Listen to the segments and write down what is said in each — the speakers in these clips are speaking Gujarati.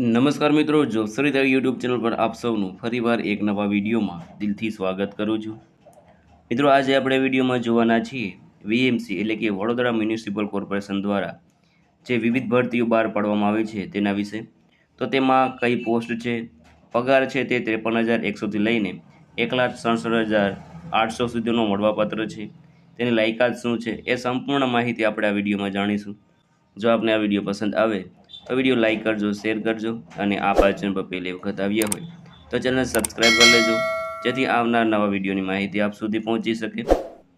નમસ્કાર મિત્રો જોસરી દેવ યુટ્યુબ ચેનલ પર આપ સૌનું ફરીવાર એક નવા વિડીયોમાં દિલથી સ્વાગત કરું છું. મિત્રો, આજે આપણે વિડીયોમાં જોવાના છીએ વીએમસી એટલે કે વડોદરા મ્યુનિસિપલ કોર્પોરેશન દ્વારા જે વિવિધ ભરતીઓ બહાર પાડવામાં આવી છે તેના વિશે. તો તેમાં કઈ પોસ્ટ છે, પગાર છે તે ત્રેપન હજાર એકસોથી લઈને એક લાખ સડસઠ હજાર આઠસો સુધીનો મળવાપાત્ર છે. તેની લાયકાત શું છે એ સંપૂર્ણ માહિતી આપણે આ વિડીયોમાં જાણીશું. જો આપને આ વીડિયો પસંદ આવે તો વીડિયો લાઇક કરજો, શેર કરજો અને આ ચેનલ પર પહેલી વખત આવ્યા હોય તો ચેનલને સબસ્ક્રાઈબ કરી લેજો. જેથી આવનાર નવા વિડીયોની માહિતી આપ સુધી પહોંચી શકે.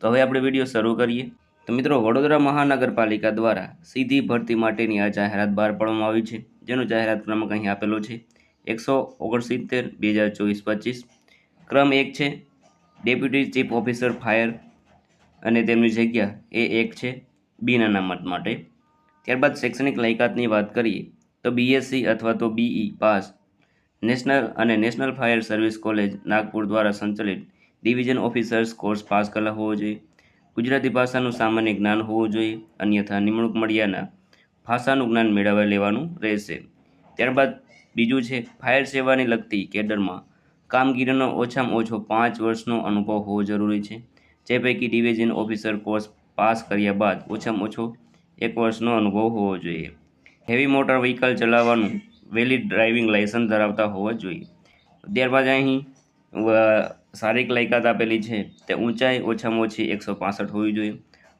તો હવે આપણે વીડિયો શરૂ કરીએ. તો મિત્રો, વડોદરા મહાનગરપાલિકા દ્વારા સીધી ભરતી માટેની આ જાહેરાત બહાર પાડવામાં આવી છે. જેનો જાહેરાત ક્રમાંક અહીં આપેલો છે. એકસો ઓગણસિત્તેર, બે હજાર ચોવીસ, પચીસ. ક્રમ એક છે, ડેપ્યુટી ચીફ ઓફિસર ફાયર અને તેમની જગ્યા એ એક છે, બિન અનામત માટે. ત્યારબાદ શૈક્ષણિક લાયકાતની વાત કરીએ, તો બીએસસી અથવા તો બીઈ પાસ. નેશનલ અને national fire service college Nagpur દ્વારા સંચાલિત ડિવિઝન ઓફિસર્સ કોર્સ પાસ કરેલા હોવો જોઈએ. ગુજરાતી ભાષાનું સામાન્ય જ્ઞાન હોવું જોઈએ, અન્યથા નિમણૂક મળ્યાના ભાષાનું જ્ઞાન મેળવી લેવાનું રહેશે. ત્યારબાદ બીજું છે, ફાયર સેવાની લગતી કેડરમાં કામગીરીનો ઓછામાં ઓછો પાંચ વર્ષનો અનુભવ હોવો જરૂરી છે. જે પૈકી ડિવિઝન ઓફિસર કોર્સ પાસ કર્યા બાદ ઓછામાં ઓછો એક વર્ષનો અનુભવ હોવો જોઈએ. હેવી મોટર વ્હીકલ ચલાવવાનું વેલિડ ડ્રાઇવિંગ લાઇસન્સ ધરાવતા હોવા જોઈએ. ત્યારબાદ અહીં શારીરિક લાયકાત આપેલી છે તે ઊંચાઈ ઓછામાં ઓછી એકસો પાસઠ હોવી જોઈએ.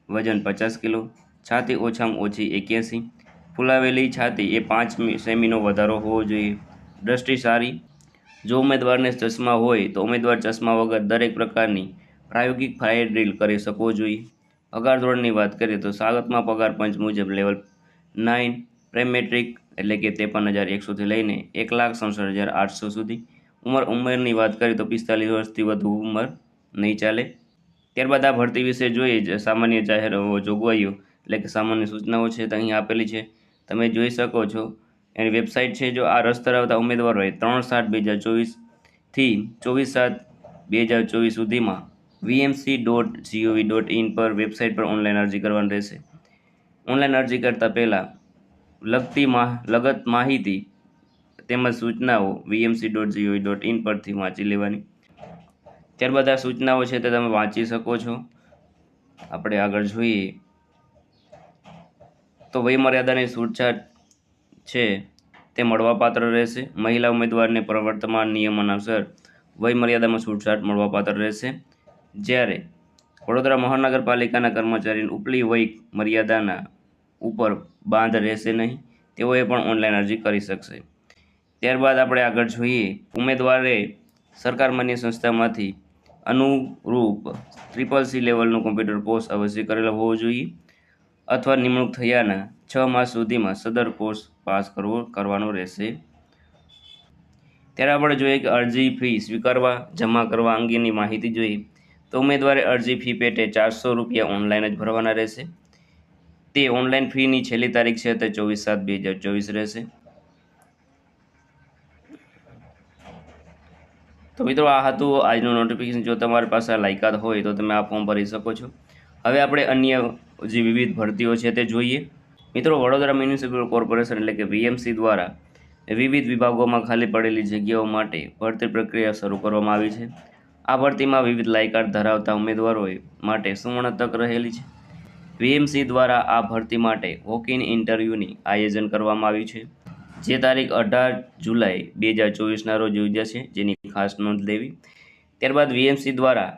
વજન પચાસ કિલો, છાતી ઓછામાં ઓછી એક્યાસી. ફૂલાવેલી છાતી એ પાંચ સેમીનો વધારો હોવો જોઈએ. દ્રષ્ટિ સારી. જો ઉમેદવારને ચશ્મા હોય તો ઉમેદવાર ચશ્મા વગર દરેક પ્રકારની પ્રાયોગિક ફાયર ડ્રીલ કરી શકવો જોઈએ. પગાર ધોરણની વાત કરીએ તો સાગતમાં પગાર પંચ મુજબ લેવલ નાઇન પ્રેમેટ્રિક એટલે કે ત્રેપન હજાર એકસોથી લઈને એક લાખ સડસઠ હજાર આઠસો સુધી. ઉંમર ઉંમરની વાત કરીએ તો પિસ્તાલીસ વર્ષથી વધુ ઉંમર નહીં ચાલે. ત્યારબાદ આ ભરતી વિશે જોઈએ સામાન્ય જાહેર જોગવાઈઓ એટલે કે સામાન્ય સૂચનાઓ છે તે અહીં આપેલી છે. તમે જોઈ શકો છો, એની વેબસાઇટ છે જો આ રસ ધરાવતા ઉમેદવારોએ ત્રણ સાત બે હજાર ચોવીસથી ચોવીસ સાત બે હજાર ચોવીસ સુધીમાં VMC dot gov dot in પર વેબસાઇટ પર ઓનલાઈન અરજી કરવાની રહેશે. ઓનલાઈન અરજી કરતાં પહેલાં લગતી માહ લગત માહિતી તેમજ સૂચનાઓ VMC dot gov dot in પરથી વાંચી લેવાની. ત્યારબાદ આ સૂચનાઓ છે તે તમે વાંચી શકો છો. આપણે આગળ જોઈએ. તો વયમર્યાદાની છૂટછાટ છે તે મળવાપાત્ર રહેશે. મહિલા ઉમેદવારને પ્રવર્તમાન નિયમ અનુસાર વયમર્યાદામાં છૂટછાટ મળવાપાત્ર રહેશે. જ્યારે વડોદરા મહાનગરપાલિકાના કર્મચારીની ઉપલી વય મર્યાદાના ઉપર બાંધ રહેશે નહીં, તેઓએ પણ ઓનલાઈન અરજી કરી શકશે. ત્યારબાદ આપણે આગળ જોઈએ, ઉમેદવારે સરકાર માન્ય સંસ્થામાંથી અનુરૂપ ટ્રિપલ સી લેવલનો કોમ્પ્યુટર કોર્સ અવશ્ય કરેલો હોવો જોઈએ અથવા નિમણૂક થયાના છ માસ સુધીમાં સદર કોર્સ પાસ કરવો, કરવાનો રહેશે. ત્યારે આપણે જોઈએ કે અરજી ફી સ્વીકારવા, જમા કરવા અંગેની માહિતી જોઈએ. તો ઉમેદવારે અરજી ફી પેટે ચારસો રૂપિયા ઓનલાઈન જ ભરવાના રહેશે. તે ઓનલાઈન ફીની છેલ્લી તારીખ છે તે ચોવીસ સાત બે હજાર ચોવીસ રહેશે. તો મિત્રો, આ હતું આજનું નોટિફિકેશન જો તમારી પાસે લાયકાત હોય તો તમે આ ફોર્મ ભરી શકો છો. હવે આપણે અન્ય જે વિવિધ ભરતીઓ છે તે જોઈએ. મિત્રો, વડોદરા મ્યુનિસિપલ કોર્પોરેશન એટલે કે વીએમસી દ્વારા વિવિધ વિભાગોમાં ખાલી પડેલી જગ્યાઓ માટે ભરતી પ્રક્રિયા શરૂ કરવામાં આવી છે. આ ભરતીમાં વિવિધ લાયકાત ધરાવતા ઉમેદવારોએ માટે સુવર્ણ તક રહેલી છે. વીએમસી દ્વારા આ ભરતી માટે વોક ઇન ઇન્ટરવ્યૂની આયોજન કરવામાં આવ્યું છે, જે તારીખ અઢાર જુલાઈ બે હજાર ચોવીસના રોજ યોજાશે, જેની ખાસ નોંધ લેવી. ત્યારબાદ વીએમસી દ્વારા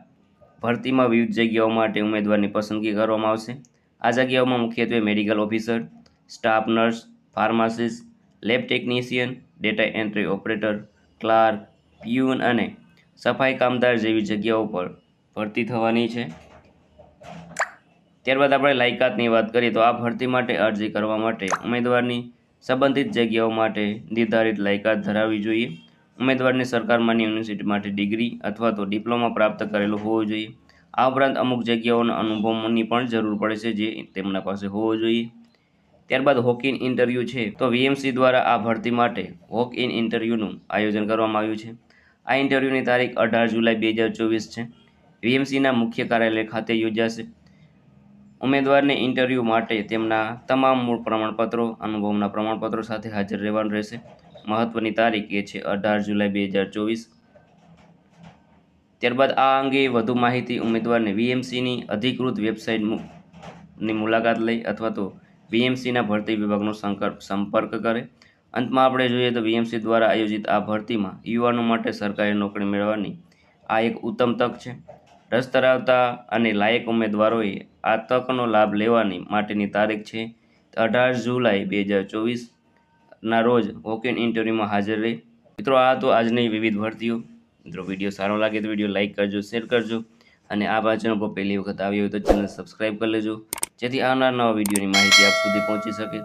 ભરતીમાં વિવિધ જગ્યાઓ માટે ઉમેદવારની પસંદગી કરવામાં આવશે. આ જગ્યાઓમાં મુખ્યત્વે medical officer staff nurse pharmacist lab technician data entry operator clerk peon અને સફાઈ કામદાર જેવી જગ્યાઓ પર ભરતી થવાની છે. ત્યારબાદ આપણે લાયકાતની વાત કરીએ તો આ ભરતી માટે અરજી કરવા માટે ઉમેદવારની સંબંધિત જગ્યાઓ માટે નિર્ધારિત લાયકાત ધરાવવી જોઈએ. ઉમેદવારને સરકાર માન્ય યુનિવર્સિટી માટે ડિગ્રી અથવા તો ડિપ્લોમા પ્રાપ્ત કરેલો હોવો જોઈએ. આ ઉપરાંત અમુક જગ્યાઓના અનુભવની પણ જરૂર પડે છે જે તેમના પાસે હોવો જોઈએ. ત્યારબાદ વોક ઇન ઇન્ટરવ્યૂ છે તો વીએમસી દ્વારા આ ભરતી માટે વોક ઇન ઇન્ટરવ્યૂનું આયોજન કરવામાં આવ્યું છે. આ ઇન્ટરવ્યૂની તારીખ અઢાર જુલાઈ બે હજાર ચોવીસ છે. વીએમસીના મુખ્ય કાર્યાલય ખાતે યોજાશે. ઉમેદવારને ઇન્ટરવ્યૂ માટે તેમના તમામ મૂળ પ્રમાણપત્રો, અનુભવના પ્રમાણપત્રો સાથે હાજર રહેવાનું રહેશે. મહત્ત્વની તારીખ એ છે અઢાર જુલાઈ બે હજાર ચોવીસ. ત્યારબાદ આ અંગે વધુ માહિતી ઉમેદવારને વીએમસીની અધિકૃત વેબસાઇટની મુલાકાત લઈ અથવા તો વીએમસીના ભરતી વિભાગનો સંપર્ક કરે. અંતમાં આપણે જોઈએ તો વીએમસી દ્વારા આયોજિત આ ભરતીમાં યુવાનો માટે સરકારી નોકરી મેળવવાની આ એક ઉત્તમ તક છે. રસ ધરાવતા અને લાયક ઉમેદવારોએ આ તકનો લાભ લેવાની માટેની તારીખ છે. અઢાર જુલાઈ બે હજાર ચોવીસના રોજ વોકિન ઇન્ટરવ્યૂમાં હાજર રહે. મિત્રો, આ તો આજની વિવિધ ભરતીઓ. મિત્રો, વીડિયો સારો લાગે તો વીડિયો લાઇક કરજો, શેર કરજો અને આ વાંચનો પર પહેલી વખત આવી હોય તો ચેનલ સબસ્ક્રાઈબ કરી લેજો. જેથી આવનાર નવા વિડીયોની માહિતી આપ સુધી પહોંચી શકે.